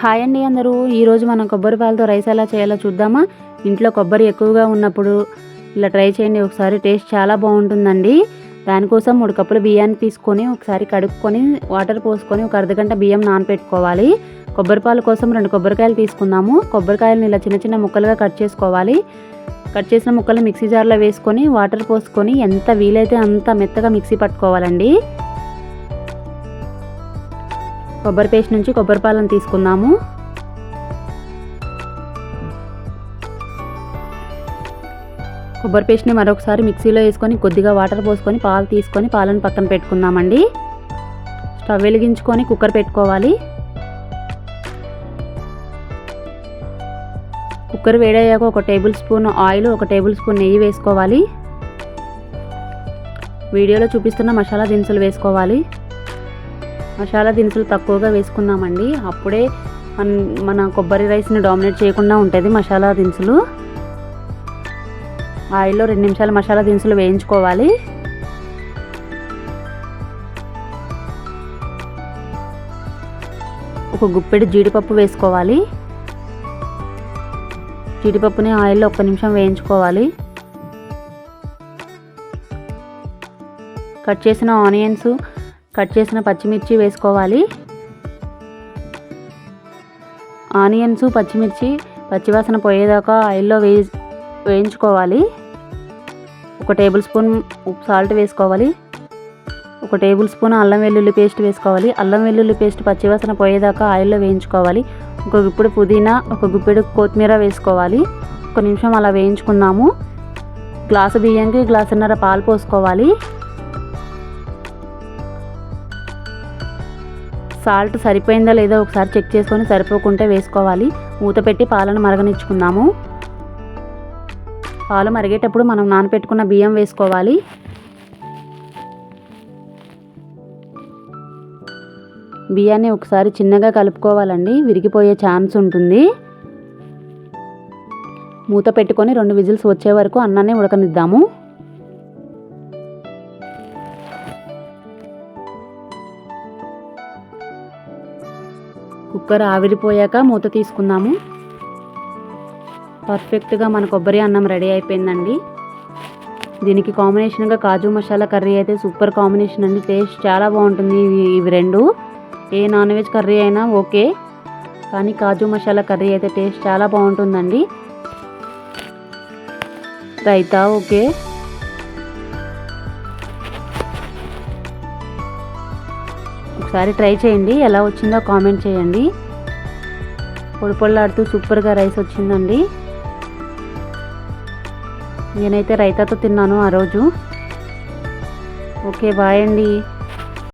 Hi అండి అందరూ. ఈరోజు మనం కొబ్బరి పాలతో రైస్ ఎలా చేయాలో చూద్దామా? ఇంట్లో కొబ్బరి ఎక్కువగా ఉన్నప్పుడు ఇలా ట్రై చేయండి. ఒకసారి టేస్ట్ చాలా బాగుంటుందండి. దానికోసం మూడు కప్పులు బియ్యాన్ని తీసుకొని ఒకసారి కడుక్కొని వాటర్ పోసుకొని ఒక అర్ధగంట బియ్యం నానపెట్టుకోవాలి. కొబ్బరి పాలు కోసం రెండు కొబ్బరికాయలు తీసుకుందాము. కొబ్బరికాయలను ఇలా చిన్న చిన్న ముక్కలుగా కట్ చేసుకోవాలి. కట్ చేసిన ముక్కలు మిక్సీ జార్లో వేసుకొని వాటర్ పోసుకొని ఎంత వీలైతే అంత మెత్తగా మిక్సీ పట్టుకోవాలండి. కొబ్బరి పేస్ట్ నుంచి కొబ్బరి పాలను తీసుకుందాము. కొబ్బరి పేస్ట్ని మరొకసారి మిక్సీలో వేసుకొని కొద్దిగా వాటర్ పోసుకొని పాలు తీసుకొని పాలను పక్కన పెట్టుకుందామండి. స్టవ్ వెలిగించుకొని కుక్కర్ పెట్టుకోవాలి. కుక్కర్ వేడయ్యాక ఒక టేబుల్ స్పూన్ ఆయిల్ ఒక టేబుల్ స్పూన్ నెయ్యి వేసుకోవాలి. వీడియోలో చూపిస్తున్న మసాలా దినుసులు వేసుకోవాలి. మసాలా దినుసులు తక్కువగా వేసుకున్నామండి. అప్పుడే మన మన కొబ్బరి రైస్ని డామినేట్ చేయకుండా ఉంటుంది మసాలా దినుసులు. ఆయిల్లో రెండు నిమిషాలు మసాలా దినుసులు వేయించుకోవాలి. ఒక గుప్పెడు జీడిపప్పు వేసుకోవాలి. జీడిపప్పుని ఆయిల్లో ఒక్క నిమిషం వేయించుకోవాలి. కట్ చేసిన ఆనియన్స్ కట్ చేసిన పచ్చిమిర్చి వేసుకోవాలి. ఆనియన్స్ పచ్చిమిర్చి పచ్చివాసన పోయేదాకా ఆయిల్లో వేయి వేయించుకోవాలి. ఒక టేబుల్ స్పూన్ ఉప్పు సాల్ట్ వేసుకోవాలి. ఒక టేబుల్ స్పూన్ అల్లం వెల్లుల్లి పేస్ట్ వేసుకోవాలి. అల్లం వెల్లుల్లి పేస్ట్ పచ్చివాసన పోయేదాకా ఆయిల్లో వేయించుకోవాలి. ఒక గుప్పెడు పుదీనా ఒక గుప్పెడు కొత్తిమీర వేసుకోవాలి. ఒక నిమిషం అలా వేయించుకుందాము. గ్లాసు బియ్యంకి గ్లాసున్నర పాలు పోసుకోవాలి. సాల్ట్ సరిపోయిందా లేదో ఒకసారి చెక్ చేసుకొని సరిపోకుంటే వేసుకోవాలి. మూత పెట్టి పాలను మరగనిచ్చుకుందాము. పాలు మరిగేటప్పుడు మనం నానపెట్టుకున్న బియ్యం వేసుకోవాలి. బియ్యాన్ని ఒకసారి చిన్నగా కలుపుకోవాలండి. విరిగిపోయే ఛాన్స్ ఉంటుంది. మూత పెట్టుకొని రెండు విజిల్స్ వచ్చే వరకు అన్నాన్ని ఉడకనిద్దాము. కుక్కర్ ఆవిరిపోయాక మూత తీసుకుందాము. పర్ఫెక్ట్గా మన కొబ్బరి అన్నం రెడీ అయిపోయిందండి. దీనికి కాంబినేషన్గా కాజు మసాలా కర్రీ అయితే సూపర్ కాంబినేషన్ అండి. టేస్ట్ చాలా బాగుంటుంది ఇవి ఇవి రెండు. ఏ నాన్ వెజ్ కర్రీ అయినా ఓకే. కానీ కాజు మసాలా కర్రీ అయితే టేస్ట్ చాలా బాగుంటుందండి. రైతా ఓకే. ఒకసారి ట్రై చేయండి. ఎలా వచ్చిందో కామెంట్ చేయండి. పొడి పొళ్ళాడుతూ సూపర్గా రైస్ వచ్చిందండి. నేనైతే రైతాతో తిన్నాను ఆ రోజు. ఓకే బాయ్ అండి.